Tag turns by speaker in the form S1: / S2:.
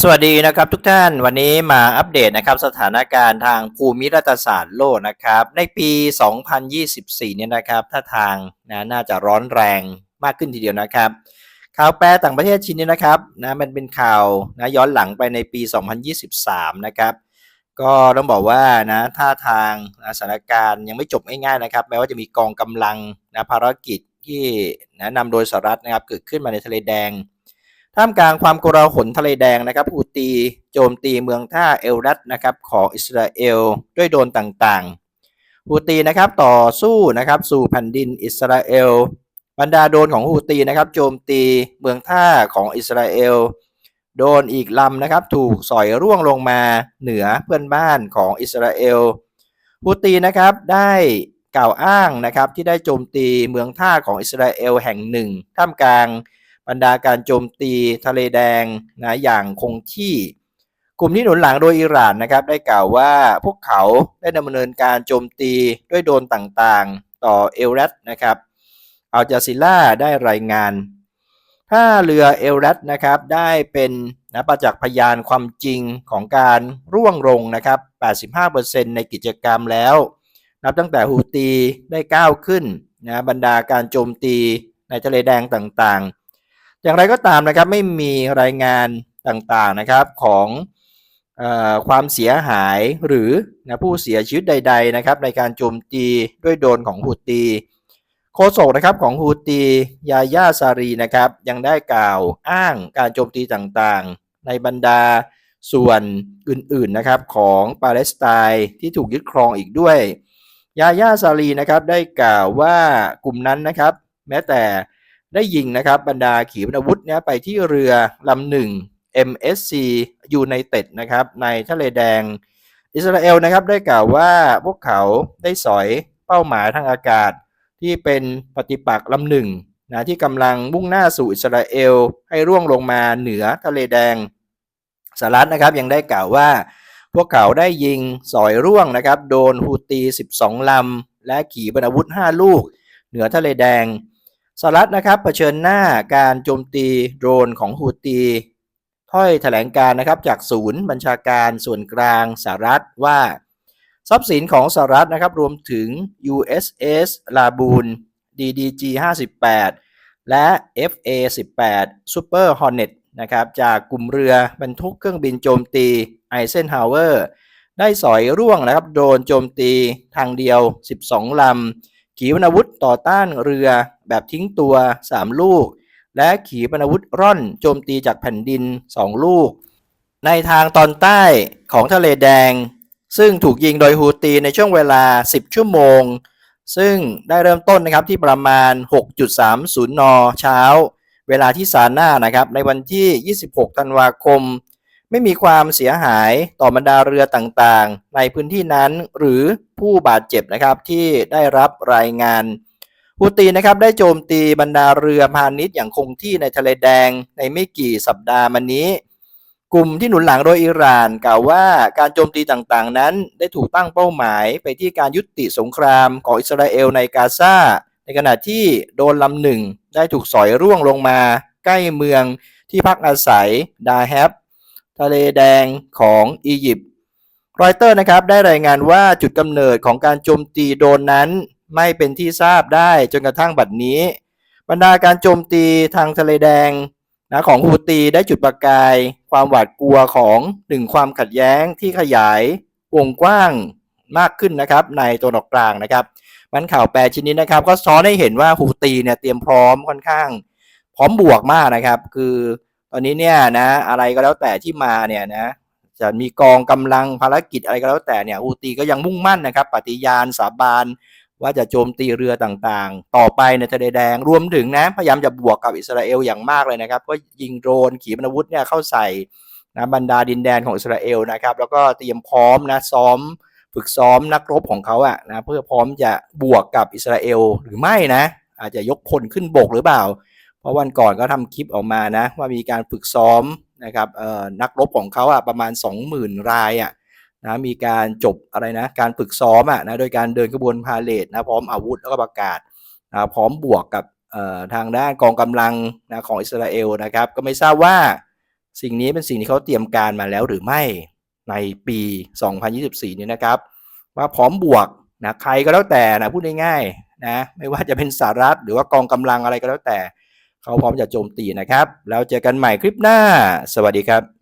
S1: สวัสดีนะครับทุกท่านวันนี้มาอัปเดตนะครับสถานการณ์ทางภูมิรัฐศาสตร์โลกนะครับในปี 2024 เนี่ยนะครับถ้าทางนะน่าจะร้อนแรงมากขึ้นทีเดียวนะครับ ข่าวแปรต่างประเทศชิ้นนี้นะครับนะมันเป็นข่าวนะย้อนหลังไปในปี 2023 นะครับ ก็ต้องบอกว่านะท่าทางนะสถานการณ์ยังไม่จบง่ายๆนะครับแม้ว่าจะมีกองกำลังนะภารกิจที่นะนำโดยสหรัฐนะครับเกิดขึ้นมาในทะเลแดง ท่ามกลางความโกลาหลทะเลแดงนะครับฮูตีโจมตีเมืองท่าเอลรัตนะครับของอิสราเอลด้วยโดนต่างๆฮูตีนะครับต่อสู้นะครับสู่แผ่นดินอิสราเอลบรรดาโดนของฮูตีนะครับโจมตีเมืองท่าของอิสราเอลโดนอีกลำนะครับถูกสอยร่วงลงมาเหนือเพื่อนบ้านของอิสราเอลฮูตีนะครับได้กล่าวอ้างนะครับที่ได้โจมตีเมืองท่าของอิสราเอลแห่งหนึ่งท่ามกลาง บรรดาการโจมตีทะเลแดงนะอย่างคงที่ กลุ่มที่หนุนหลังโดยอิหร่านนะครับได้กล่าวว่าพวกเขาได้ดำเนินการโจมตีด้วยโดนต่างๆ ต่อเอลรัตนะครับอัลจาซิล่าได้รายงานถ้าเรือเอลรัตนะครับได้เป็นนะประจักษ์พยานความจริงของการร่วงลงนะครับ 85%ในกิจกรรมแล้ว นับตั้งแต่ฮูตีได้ก้าวขึ้นนะบรรดาการโจมตีในทะเลแดงต่างๆ อย่างไรก็ตามนะครับไม่มีรายงานต่างๆนะครับของอความเสียหายหรือนะผู้เสียชีวิตใด ๆนะครับ ในการโจมตีด้วยโดนของฮูตีโฆษกนะครับของฮูตียาย่าซารีนะครับยังได้กล่าวอ้างการโจมตีต่างๆ ในบรรดาส่วนอื่นๆนะครับของปาเลสไตน์ที่ถูกยึดครองอีกด้วย ยาย่าซารีนะครับได้กล่าวว่ากลุ่มนั้นนะครับ แม้แต่ ได้ยิงนะครับบรรดาขีปนาวุธเนี่ยไปที่เรือลำหนึ่ง MSC United นะครับในทะเลแดง อิสราเอลนะครับได้กล่าวว่าพวกเขาได้สอยเป้าหมายทางอากาศ ที่เป็นปฏิปักษ์ลำหนึ่งนะที่กำลังมุ่งหน้าสู่อิสราเอล ให้ร่วงลงมาเหนือทะเลแดงสหรัฐนะครับยังได้กล่าวว่า พวกเขาได้ยิงสอยร่วงนะครับ โดนฮูตี 12 ลำ และขีปนาวุธ 5 ลูก เหนือทะเลแดง สหรัฐนะครับเผชิญหน้าการโจมตีโดรนของฮูตี ถ้อยแถลงการนะครับจากศูนย์บัญชาการส่วนกลางสหรัฐว่า ทรัพย์สินของสหรัฐนะครับรวมถึง USS ลาบูน DDG 58และ FA 18 Super Hornet นะครับจากกลุ่มเรือบรรทุกเครื่องบินโจมตีไอเซนฮาวเวอร์ได้สอยร่วงนะครับโดนโจมตีทางเดียว 12 ลำ ขีปนาวุธต่อต้านเรือแบบทิ้งตัว 3 ลูก และขีปนาวุธร่อนโจมตีจากแผ่นดิน 2 ลูก ในทางตอนใต้ของทะเลแดง ซึ่งถูกยิงโดยฮูตีในช่วงเวลา 10 ชั่วโมง ซึ่งได้เริ่มต้นนะครับที่ประมาณ 6.30 น เช้า เวลาที่ซาน่านะครับในวันที่ 26 ธันวาคม ไม่มีความเสียหายต่อบรรดาเรือต่างๆ ในพื้นที่นั้นหรือผู้บาดเจ็บนะครับที่ได้รับรายงานฮูตีนะครับได้โจมตีบรรดาเรือพาณิชย์อย่างคงที่ในทะเลแดงในไม่กี่สัปดาห์มานี้ กลุ่มที่หนุนหลังโดยอิหร่านกล่าวว่าการโจมตีต่างๆ นั้นได้ถูกตั้งเป้าหมายไปที่การยุติสงครามของอิสราเอลในกาซาในขณะที่โดนลำหนึ่งได้ถูกสอยร่วงลงมา ใกล้เมืองที่พักอาศัยดาแฮบ ทะเลแดงของอียิปต์รอยเตอร์นะครับได้รายงานว่าจุดกำเนิดของการโจมตีโดนนั้น ไม่เป็นที่ทราบได้จนกระทั่งบัดนี้ บรรดาการโจมตีทางทะเลแดงนะของฮูตีได้จุดประกาย ความหวาดกลัวของหนึ่งความขัดแย้งที่ขยายวงกว้างมากขึ้นนะครับในตัวดอกกลางนะครับ มันข่าวแปลชิ้นนี้นะครับ ก็ซ้อนให้เห็นว่าฮูตีเนี่ยเตรียมพร้อมค่อนข้าง พร้อมบวกมากนะครับ คือ อนนี้เนี่ยนะอะไรก็แล้วแต่ที่มาเนี่ยนะจะมีกองกำลังภารกิจอะไรก็แล้วแต่เนี่ยฮูตีก็ยังมุ่งมั่นนะครับ ปฏิญาณสาบานว่าจะโจมตีเรือต่างๆ ต่อไปในทะเลแดงรวมถึงนะพยายามจะบวกกับอิสราเอลอย่างมากเลยนะครับก็ยิงโดรนขีปนาวุธเนี่ยเข้าใส่นะบรรดาดินแดนของอิสราเอลนะครับ แล้วก็เตรียมพร้อมนะซ้อมฝึกซ้อมนักรบของเขาอะนะเพื่อพร้อมจะบวกกับอิสราเอลหรือไม่นะ อาจจะยกคนขึ้นบกหรือเปล่า ราะวันก่อนก็ทำคลิปออกมานะว่ามีการฝึกซ้อมนะครับนักรบของเขาอะประมาณ 20,000 รายอะนะมีการจบอะไรนะการฝึกซ้อมอะนะโดยการเดินขบวนพาเลทนะพร้อมอาวุธแล้วก็ประกาศนะพร้อมบวกกับทางด้านกองกำลังนะของอิสราเอลนะครับ ก็ไม่ทราบว่าสิ่งนี้เป็นสิ่งที่เขาเตรียมการมาแล้วหรือไม่ในปี 2024 นี้นะครับ ว่าพร้อมบวกนะใครก็แล้วแต่นะพูดง่ายๆนะไม่ว่าจะเป็นสหรัฐหรือว่ากองกำลังอะไรก็แล้วแต่ เขาพร้อมจะโจมตีนะครับ แล้วเจอกันใหม่คลิปหน้า สวัสดีครับ